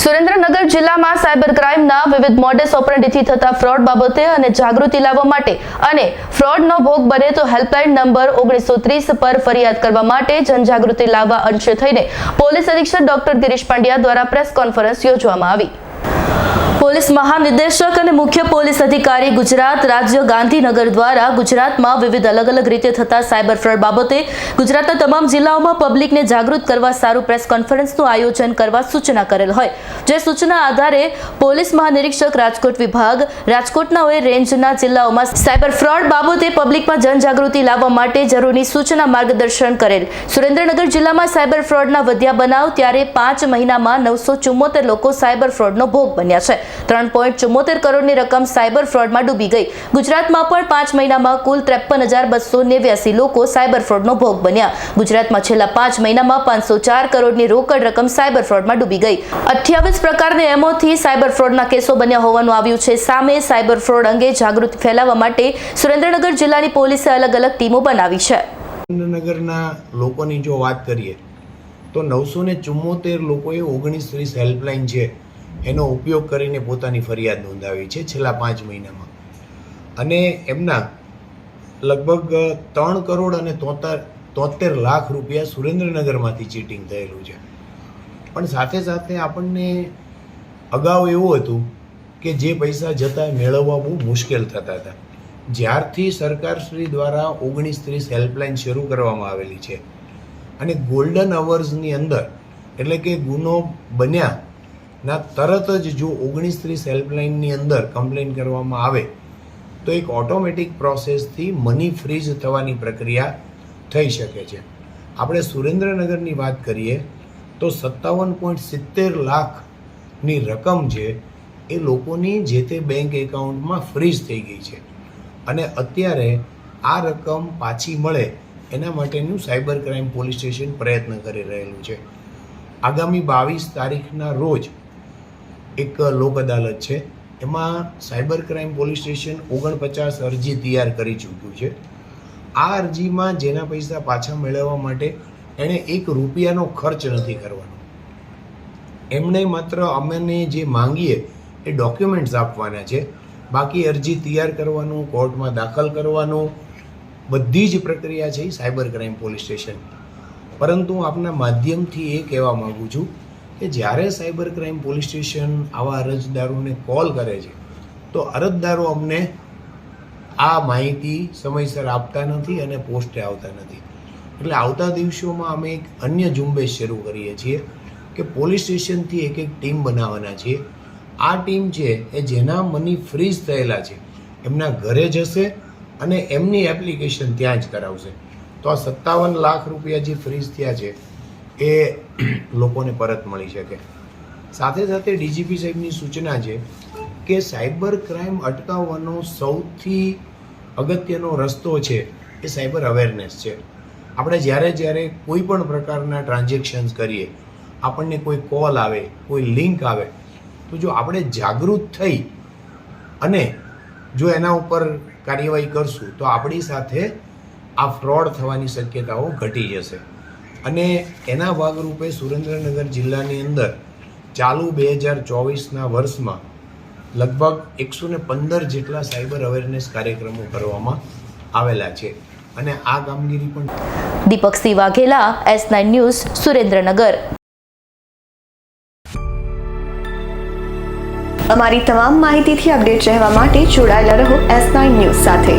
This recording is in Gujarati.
સુરેન્દ્રનગર જિલ્લામાં સાયબર ક્રાઇમના વિવિધ મોડેસ ઓપરેન્ડીથી થતા ફ્રોડ બાબતે અને જાગૃતિ લાવવા માટે અને ફ્રોડનો ભોગ બને તો હેલ્પલાઇન નંબર ઓગણીસો ત્રીસ પર ફરિયાદ કરવા માટે જનજાગૃતિ લાવવા અંશે થઈને પોલીસ અધિક્ષક ડોક્ટર ગિરીશ પાંડ્યા દ્વારા પ્રેસ કોન્ફરન્સ યોજવામાં આવી. પોલીસ મહાનિદેશક અને મુખ્ય પોલીસ અધિકારી ગુજરાત રાજ્ય ગાંધીનગર દ્વારા ગુજરાતમાં વિવિધ અલગ અલગ રીતે થતા સાયબર ફ્રોડ બાબતે ગુજરાતના તમામ જિલ્લાઓમાં પબ્લિકને જાગૃત કરવા સારું પ્રેસ કોન્ફરન્સનું આયોજન કરવા સૂચના કરેલ હોય. જે સૂચના આધારે પોલીસ મહાનિરીક્ષક રાજકોટ વિભાગ રાજકોટના રેન્જના જિલ્લાઓમાં સાયબર ફ્રોડ બાબતે પબ્લિકમાં જનજાગૃતિ લાવવા માટે જરૂરી સૂચના માર્ગદર્શન કરેલ. સુરેન્દ્રનગર જિલ્લામાં સાયબર ફ્રોડના વધ્યા બનાવ, ત્યારે પાંચ મહિનામાં નવસો લોકો સાયબર ફ્રોડનો ભોગ બન્યા છે. ત્રણ પોઈન્ટ ચુમ્મોતેર કરોડની રકમ સાયબર ફ્રોડમાં ડૂબી ગઈ. ગુજરાતમાં પણ પાંચ મહિનામાં કુલ ત્રેપન હજાર બસો નેવ્યાસી લોકો સાયબર ફ્રોડનો ભોગ બન્યા. ગુજરાતમાં છેલ્લા પાંચ મહિનામાં પાંચસો ચાર કરોડની રોકડ રકમ સાયબર ફ્રોડમાં ડૂબી ગઈ. અઠ્યાવીસ પ્રકારની એમઓથી સાયબર ફ્રોડના કેસો બન્યા હોવાનું આવ્યું છે. સામે સાયબર ફ્રોડ અંગે જાગૃતિ ફેલાવવા માટે સુરેન્દ્રનગર જિલ્લાની પોલીસે અલગ અલગ ટીમો બનાવી છે. સુરેન્દ્રનગરના લોકોની જો વાત કરીએ, તો નવસો ને ચુમ્મોતેર લોકોએ ઓગણીસ ત્રીસ હેલ્પલાઇન છે. એનો ઉપયોગ કરીને પોતાની ફરિયાદ નોંધાવી છે છેલ્લા પાંચ મહિનામાં. અને એમના લગભગ ત્રણ કરોડ અને તોતેર તોતેર લાખ રૂપિયા સુરેન્દ્રનગરમાંથી ચીટિંગ થયેલું છે. પણ સાથે સાથે આપણને અગાઉ એવું હતું કે જે પૈસા જતા મેળવવા બહુ મુશ્કેલ થતા હતા. જ્યારથી સરકારશ્રી દ્વારા ઓગણીસ ત્રીસ હેલ્પલાઇન શરૂ કરવામાં આવેલી છે. અને ગોલ્ડન અવર્સની અંદર, એટલે કે ગુનો બન્યા ના, તરત જ જો ઓગણીસ ત્રીસ હેલ્પલાઇનની અંદર કમ્પ્લેન કરવામાં આવે, તો એક ઓટોમેટિક પ્રોસેસથી મની ફ્રીઝ થવાની પ્રક્રિયા થઈ શકે છે. આપણે સુરેન્દ્રનગરની વાત કરીએ, તો સત્તાવન પોઈન્ટ સિત્તેર લાખની રકમ છે, એ લોકોની જે તે બેંક એકાઉન્ટમાં ફ્રીઝ થઈ ગઈ છે. અને અત્યારે આ રકમ પાછી મળે, એના માટેનું સાયબર ક્રાઇમ પોલીસ સ્ટેશન પ્રયત્ન કરી રહેલું છે. આગામી બાવીસ તારીખના રોજ એક લોક અદાલત છે. એમાં સાયબર ક્રાઇમ પોલીસ સ્ટેશન ઓગણપચાસ અરજી તૈયાર કરી ચૂક્યું છે. આ અરજીમાં જેના પૈસા પાછા મેળવવા માટે એણે એક રૂપિયાનો ખર્ચ નથી કરવાનો. એમણે માત્ર અમને જે માંગીએ એ ડોક્યુમેન્ટ્સ આપવાના છે. બાકી અરજી તૈયાર કરવાનું, કોર્ટમાં દાખલ કરવાનું, બધી જ પ્રક્રિયા છે સાયબર ક્રાઇમ પોલીસ સ્ટેશન. પરંતુ આપના માધ્યમથી એ કહેવા માગું છું કે જ્યારે સાયબર ક્રાઇમ પોલીસ સ્ટેશન આવા અરજદારોને કોલ કરે છે, તો અરજદારો અમને આ માહિતી સમયસર આપતા નથી અને પોસ્ટે આવતા નથી. એટલે આવતા દિવસોમાં અમે એક અન્ય ઝુંબેશ શરૂ કરીએ છીએ કે પોલીસ સ્ટેશનથી એક એક ટીમ બનાવવાના છીએ આ ટીમ છે એ જેના મની ફ્રીઝ થયેલા છે. એમના ઘરે જશે અને એમની એપ્લિકેશન ત્યાં જ કરાવશે. તો આ સત્તાવન લાખ રૂપિયા જે ફ્રીઝ થયા છે એ લોકોને પરત મળી શકે. સાથે સાથે ડીજીપી સાહેબની સૂચના છે કે સાયબર ક્રાઇમ અટકાવવાનો સૌથી અગત્યનો રસ્તો છે એ સાયબર અવેરનેસ છે. આપણે જ્યારે જ્યારે કોઈ પણ પ્રકારના ટ્રાન્ઝેક્શન્સ કરીએ, આપણને કોઈ કોલ આવે, કોઈ લિંક આવે, તો જો આપણે જાગૃત થઈ અને જો એના ઉપર કાર્યવાહી કરશું, તો આપણી સાથે આ ફ્રોડ થવાની શક્યતાઓ ઘટી જશે. અને એના ભાગરૂપે સુરેન્દ્રનગર જિલ્લાની અંદર ચાલુ બે હજાર ચોવીસના વર્ષમાં લગભગ એકસો ને પંદર જેટલા સાયબર અવેરનેસ કાર્યક્રમો કરવામાં આવેલા છે. અને આ કામગીરી પણ Deepak Singh Vaghela S nine news Surendranagar. અમારી તમામ માહિતીથી અપડેટ રહેવા માટે જોડાયેલા રહો એસ નાઇન ન્યૂઝ સાથે.